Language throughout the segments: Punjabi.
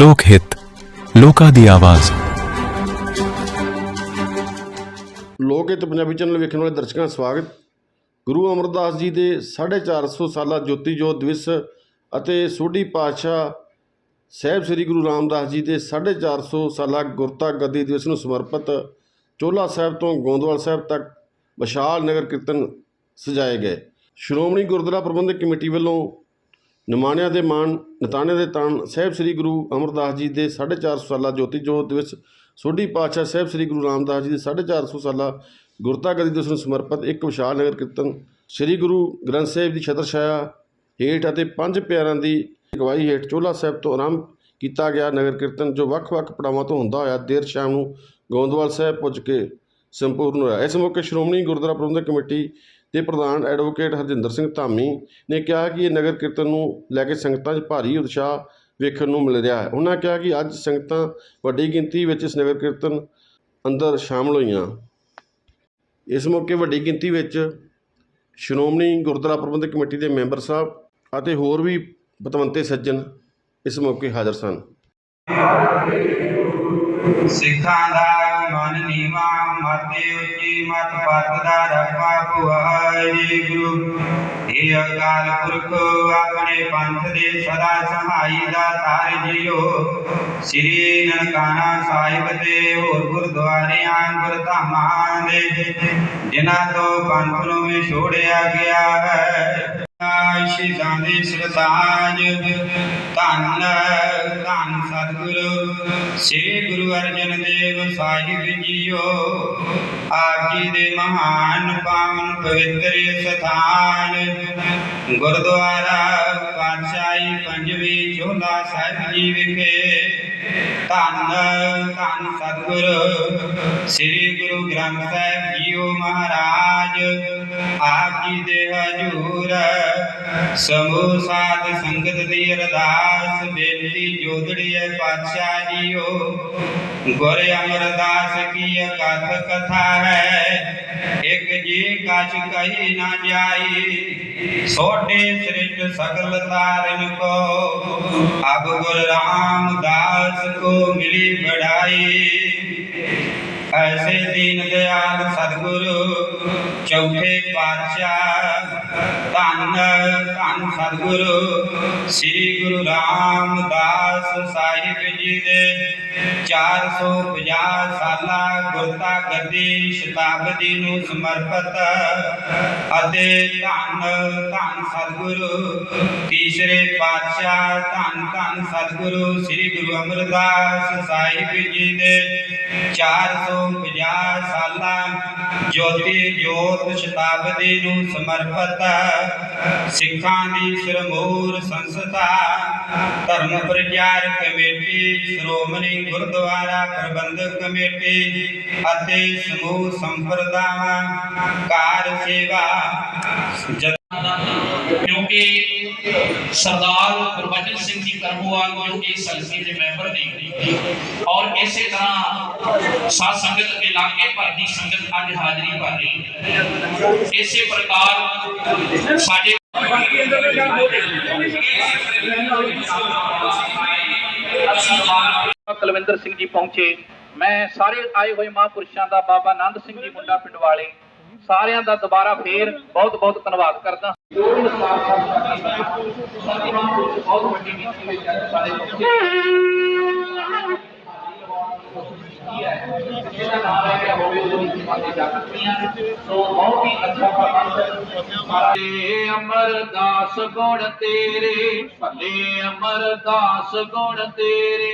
ਲੋਕ ਹਿੱਤ, ਲੋਕਾਂ ਦੀ ਆਵਾਜ਼। ਲੋਕ ਹਿੱਤ ਪੰਜਾਬੀ ਚੈਨਲ ਵੇਖਣ ਵਾਲੇ ਦਰਸ਼ਕਾਂ ਦਾ ਸਵਾਗਤ। ਗੁਰੂ ਅਮਰਦਾਸ ਜੀ ਦੇ 450 ਸਾਲਾ ਜੋਤੀ ਜੋਤ ਦਿਵਸ ਅਤੇ ਸੋਢੀ ਪਾਤਸ਼ਾਹ ਸਾਹਿਬ ਸ੍ਰੀ ਗੁਰੂ ਰਾਮਦਾਸ ਜੀ ਦੇ 450 ਸਾਲਾ ਗੁਰਤਾ ਗੱਦੀ ਦਿਵਸ ਨੂੰ ਸਮਰਪਿਤ ਚੋਲਾ ਸਾਹਿਬ ਤੋਂ ਗੋਂਦਵਾਲ ਸਾਹਿਬ ਤੱਕ ਵਿਸ਼ਾਲ ਨਗਰ ਕੀਰਤਨ ਸਜਾਏ ਗਏ। ਸ਼੍ਰੋਮਣੀ ਗੁਰਦੁਆਰਾ ਪ੍ਰਬੰਧਕ ਕਮੇਟੀ ਵੱਲੋਂ ਨਿਮਾਣਿਆਂ ਦੇ ਮਾਣ ਨਤਾਣੇ ਦੇ ਤਾਣ, ਸਾਹਿਬ ਸ੍ਰੀ ਗੁਰੂ ਅਮਰਦਾਸ ਜੀ ਦੇ 450 ਸਾਲਾ ਜੋਤੀ ਜੋਤ ਦਿਵਸ ਸੋਢੀ ਪਾਤਸ਼ਾਹ ਸਾਹਿਬ ਸ੍ਰੀ ਗੁਰੂ ਰਾਮਦਾਸ ਜੀ ਦੇ 450 ਸਾਲਾ ਗੁਰਤਾ ਗੱਦੀ ਦਿਵਸ ਨੂੰ ਸਮਰਪਿਤ ਇੱਕ ਵਿਸ਼ਾਲ ਨਗਰ ਕੀਰਤਨ ਸ੍ਰੀ ਗੁਰੂ ਗ੍ਰੰਥ ਸਾਹਿਬ ਦੀ ਛਤਰ ਛਾਇਆ ਹੇਠ ਅਤੇ ਪੰਜ ਪਿਆਰਿਆਂ ਦੀ ਅਗਵਾਈ ਹੇਠ ਚੋਲਾ ਸਾਹਿਬ ਤੋਂ ਆਰੰਭ ਕੀਤਾ ਗਿਆ ਨਗਰ ਕੀਰਤਨ, ਜੋ ਵੱਖ-ਵੱਖ ਪੜਾਵਾਂ ਤੋਂ ਹੁੰਦਾ ਹੋਇਆ ਦੇਰ ਸ਼ਾਮ ਨੂੰ ਗੋਂਦਵਾਲ ਸਾਹਿਬ ਪੁੱਜ ਕੇ ਸੰਪੂਰਨ ਹੋਇਆ। ਇਸ ਮੌਕੇ ਸ਼੍ਰੋਮਣੀ ਗੁਰਦੁਆਰਾ ਪ੍ਰਬੰਧਕ ਕਮੇਟੀ ਦੇ ਪ੍ਰਧਾਨ ਐਡਵੋਕੇਟ ਹਰਜਿੰਦਰ ਸਿੰਘ ਧਾਮੀ ਨੇ ਕਿਹਾ ਕਿ ਇਹ ਨਗਰ ਕੀਰਤਨ ਨੂੰ ਲੈ ਕੇ ਸੰਗਤਾਂ 'ਚ ਭਾਰੀ ਉਤਸ਼ਾਹ ਵੇਖਣ ਨੂੰ ਮਿਲ ਰਿਹਾ ਹੈ। ਉਹਨਾਂ ਕਿਹਾ ਕਿ ਅੱਜ ਸੰਗਤਾਂ ਵੱਡੀ ਗਿਣਤੀ ਵਿੱਚ ਇਸ ਨਗਰ ਕੀਰਤਨ ਅੰਦਰ ਸ਼ਾਮਲ ਹੋਈਆਂ। ਇਸ ਮੌਕੇ ਵੱਡੀ ਗਿਣਤੀ ਵਿੱਚ ਸ਼੍ਰੋਮਣੀ ਗੁਰਦੁਆਰਾ ਪ੍ਰਬੰਧਕ ਕਮੇਟੀ ਦੇ ਮੈਂਬਰ ਸਾਹਿਬ ਅਤੇ ਹੋਰ ਵੀ ਬਤਵੰਤੇ ਸੱਜਣ ਇਸ ਮੌਕੇ ਹਾਜ਼ਰ ਸਨ। ਸਿੱਖਾਂ ਦਾ ਮਨ ਨੀਵਾ, ਮਤੇ ਉੱਚੀ ਮਤ ਪਤ ਦਾ ਰੱਖਾ ਪੁਆਏ ਗੁਰੂ। ਇਹ ਅਕਾਲ ਪੁਰਖ, ਆਪਣੇ ਪੰਥ ਦੇ ਸਦਾ ਸਹਾਈ ਦਾ ਤਾਰ ਜਿਓ ਸ੍ਰੀ ਨਨਕਾਣਾ ਸਾਹਿਬ ਤੇ ਹੋਰ ਗੁਰਦੁਆਰਿਆਂ, ਗੁਰਧਾਮਾਂ ਦੇ, ਜਿਨ੍ਹਾਂ ਤੋਂ ਪੰਥ ਨੂੰ ਵਿਛੋੜਿਆ ਗਿਆ ਹੈ। ਸ਼ਹੀਦਾਂ ਦੇ ਸਰਤਾਜ। ਧੰਨ ਧੰਨ ਸਤਿਗੁਰੂ, ਸ੍ਰੀ ਗੁਰੂ ਅਰਜਨ ਦੇਵ ਸਾਹਿਬ ਜੀਓ। ਆਪ ਜੀ ਦੇ ਮਹਾਨ ਪਾਵਨ ਪਵਿੱਤਰ ਸਥਾਨ, ਗੁਰਦੁਆਰਾ ਪਾਤਸ਼ਾਹੀ ਪੰਜਵੀਂ ਝੋਲਾ ਸਾਹਿਬ ਜੀ ਵਿਖੇ ਧੰਨ ਧੰਨ ਸਤਿਗੁਰੂ। ਸ੍ਰੀ ਗੁਰੂ ਗ੍ਰੰਥ ਸਾਹਿਬ ਜੀਓ ਮਹਾਰਾਜ, ਆਪ ਜੀ ਦੇ ਹਜੂਰ। ਸਮੂਹ ਸਾਧ ਸੰਗਤ ਦੀ ਅਰਦਾਸ, ਬੇਨਤੀ ਜੋਦੜੀ ਹੈ ਪਾਤਸ਼ਾਹ ਜੀਓ। ਗੁਰ ਅਮਰਦਾਸ ਕੀ ਅਕਥ ਕਥਾ ਹੈ, ਇੱਕ ਜੀ ਕਛ ਕਹੀ ਨਾ ਜਾਈ। सोडे सृज सगल तारन को अब गुर रामदास को मिली बढ़ाई ऐसे दीन दयाल सदगुरु चौथे पातशाह धन धन सदगुरु श्री गुरु रामदास साहिब जी दे 450 ਸਾਲਾ ਗੁਰਤਾ ਗੱਦੀ ਸ਼ਤਾਬਦੀ ਨੂੰ ਸਮਰਪਿਤ ਅਤੇ ਧੰਨ ਧੰਨ ਸਤਿਗੁਰੂ, ਤੀਸਰੇ ਪਾਤਸ਼ਾਹ, ਧੰਨ ਧੰਨ ਸਤਿਗੁਰੂ ਸ੍ਰੀ ਗੁਰੂ ਅਮਰਦਾਸ ਸਾਹਿਬ ਜੀ ਦੇ 450 ਸਾਲਾ ਜੋਤੀ ਜੋਤ ਸ਼ਤਾਬਦੀ ਨੂੰ ਸਮਰਪਿਤ ਸਿੱਖਾਂ ਦੀ ਸਿਰਮੌਰ ਸੰਸਥਾ ਧਰਮ ਪ੍ਰਚਾਰ ਕਮੇਟੀ ਸ਼੍ਰੋਮਣੀ गुरुद्वारा प्रबंधक कमेटी अति समूह संप्रदा कार सेवा क्योंकि सरदार गुरबचन सिंह जी करबुआल जो कि संस्कृत के मेंबर ने और इसी तरह सात संगत इलाके भर की संगत आज हाजिरी भर रही इसी प्रकार साडे ਕੁਲਵਿੰਦਰ ਸਿੰਘ ਜੀ ਪਹੁੰਚੇ। ਮੈਂ ਸਾਰੇ ਆਏ ਹੋਏ ਮਹਾਂਪੁਰਸ਼ਾਂ ਦਾ ਬਾਬਾ ਆਨੰਦ ਸਿੰਘ ਜੀ ਮੁੰਡਾ ਪਿੰਡ ਵਾਲੇ ਸਾਰਿਆਂ ਦਾ ਦੁਬਾਰਾ ਫੇਰ ਬਹੁਤ ਬਹੁਤ ਧੰਨਵਾਦ ਕਰਦਾ ਜੋ ਵੀ ਨਸਾਰ ਸਾਹਿਬ ਬਹੁਤ ਵੱਡੀ ਗਿਣਤੀ ਵਿੱਚ ਅੱਜ ਇਹਦਾ ਨਾਮ ਹੈ। ਕਿ ਹੋਵੇ ਉਹਦੀ ਮਾਤੇ ਜਾਗਦੀਆਂ ਸੋ ਬਹੁਤ ਹੀ ਅੱਛਾ ਪ੍ਰਬੰਧ ਭਲੇ ਅਮਰਦਾਸ ਗੁਣ ਤੇਰੇ, ਭਲੇ ਅਮਰਦਾਸ ਗੁਣ ਤੇਰੇ।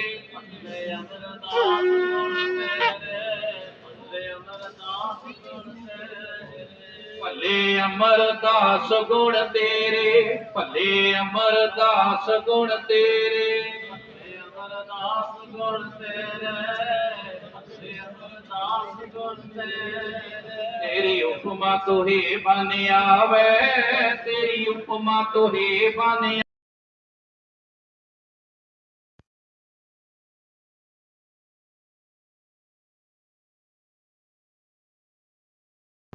ਭਲੇ ਅਮਰਦਾਸ ਗੁਣ ਤੇਰੇ, ਭਲੇ ਅਮਰਦਾਸ ਗੁਣ ਤੇਰੇ। ਭਲੇ ਅਮਰਦਾਸ ਗੁਣ ਤੇਰੇ, ਭਲੇ ਅਮਰਦਾਸ ਗੁਣ ਤੇਰੇ। ਅਮਰਦਾਸ ਗੁਣ ਤੇਰੇ ਭਲੇ ਅਮਰਦਾਸ ਗੁਣ ਤੇਰੀ ਉਪਮਾ ਤੋਹੇ ਬਨ ਆਵੇ, ਤੇਰੀ ਉਪਮਾ ਤੋਹੇ ਬਨ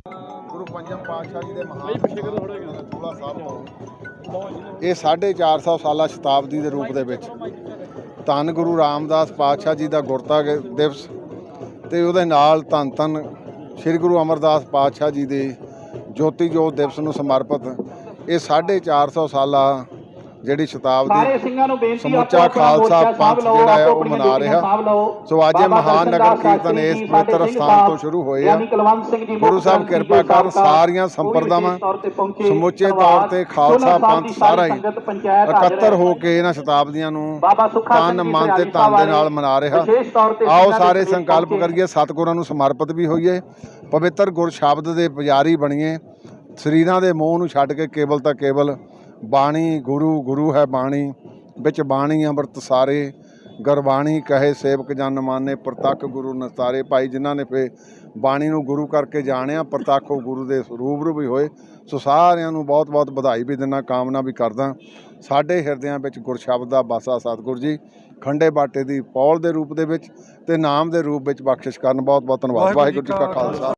ਗੁਰੂ ਪੰਜਮ ਪਾਤਸ਼ਾਹ ਜੀ ਦੇ ਮਹਾਨ ਚੋਲਾ ਸਾਹਿਬ ਤੋਂ। ਇਹ 450 ਸਾਲਾ ਸ਼ਤਾਬਦੀ ਦੇ ਰੂਪ ਦੇ ਵਿੱਚ ਧੰਨ ਗੁਰੂ ਰਾਮਦਾਸ ਪਾਤਸ਼ਾਹ ਜੀ ਦਾ ਗੁਰਤਾ ਦਿਵਸ ਤੇ ਉਹਦੇ ਨਾਲ ਧੰਨ ਧੰਨ ਸ੍ਰੀ ਗੁਰੂ ਅਮਰਦਾਸ ਪਾਤਸ਼ਾਹ ਜੀ ਦੇ ਜੋਤੀ ਜੋਤ ਦਿਵਸ ਨੂੰ ਸਮਰਪਿਤ ਇਹ 450 ਸਾਲਾ ਜਿਹੜੀ ਸ਼ਤਾਬਦੀ ਸਮੁੱਚਾ ਖਾਲਸਾ ਪੰਥ ਜਿਹੜਾ ਹੈ ਉਹ ਮਨਾ ਰਿਹਾ। ਸੋ ਅੱਜ ਇਹ ਮਹਾਨ ਨਗਰ ਕੀਰਤਨ ਇਸ ਪਵਿੱਤਰ ਸਥਾਨ ਤੋਂ ਸ਼ੁਰੂ ਹੋਏ ਆ। ਗੁਰੂ ਸਾਹਿਬ ਕਿਰਪਾ ਕਰ ਸਾਰੀਆਂ ਸੰਪਰਦਾਵਾਂ। ਸਮੁੱਚੇ ਤੌਰ। ਤੇ ਖਾਲਸਾ ਪੰਥ ਸਾਰਾ ਹੀ ਇਕੱਤਰ ਹੈ। ਕੇ ਇਹਨਾਂ ਸ਼ਤਾਬਦੀਆਂ ਨੂੰ ਤਨ ਮਨ ਤੇ ਤਨ ਦੇ ਨਾਲ ਮਨਾ ਰਿਹਾ ਆਓ ਸਾਰੇ ਸੰਕਲਪ। ਕਰੀਏ ਸਤਿਗੁਰਾਂ ਨੂੰ ਸਮਰਪਿਤ ਵੀ ਹੋਈਏ ਪਵਿੱਤਰ ਗੁਰ ਸ਼ਬਦ ਦੇ ਪੁਜਾਰੀ ਬਣੀਏ ਸਰੀਰਾਂ ਦੇ ਮੋਹ ਨੂੰ ਛੱਡ ਕੇ ਕੇਵਲ ਤਾਂ ਕੇਵਲ ਬਾਣੀ ਗੁਰੂ ਗੁਰੂ ਹੈ ਬਾਣੀ ਵਿੱਚ ਬਾਣੀ ਅੰਮ੍ਰਿਤ ਸਾਰੇ ਗੁਰਬਾਣੀ ਕਹੇ ਸੇਵਕ ਜਨ ਮਾਨੇ ਪ੍ਰਤੱਖ ਗੁਰੂ ਨਸਾਰੇ। ਭਾਈ ਜਿਨ੍ਹਾਂ ਨੇ ਫੇ ਬਾਣੀ ਨੂੰ ਗੁਰੂ ਕਰਕੇ ਜਾਣਿਆ ਪ੍ਰਤੱਖ ਉਹ ਗੁਰੂ ਦੇ ਰੂਬਰੂ ਵੀ ਹੋਏ। ਸੋ ਸਾਰਿਆਂ ਨੂੰ ਬਹੁਤ ਬਹੁਤ ਵਧਾਈ ਵੀ ਦਿੰਦਾ ਕਾਮਨਾ ਵੀ ਕਰਦਾ। ਸਾਡੇ ਹਿਰਦਿਆਂ ਵਿੱਚ ਗੁਰ ਸ਼ਬਦ ਦਾ ਬਾਸਾ ਸਤਿਗੁਰ ਜੀ ਖੰਡੇ ਬਾਟੇ ਦੀ ਪੌਲ ਦੇ ਰੂਪ ਦੇ ਵਿੱਚ ਤੇ ਨਾਮ ਦੇ ਰੂਪ ਵਿੱਚ ਬਖਸ਼ਿਸ਼ ਕਰਨ। ਬਹੁਤ ਬਹੁਤ ਧੰਨਵਾਦ। ਵਾਹਿਗੁਰੂ ਜੀ ਕਾ ਖਾਲਸਾ।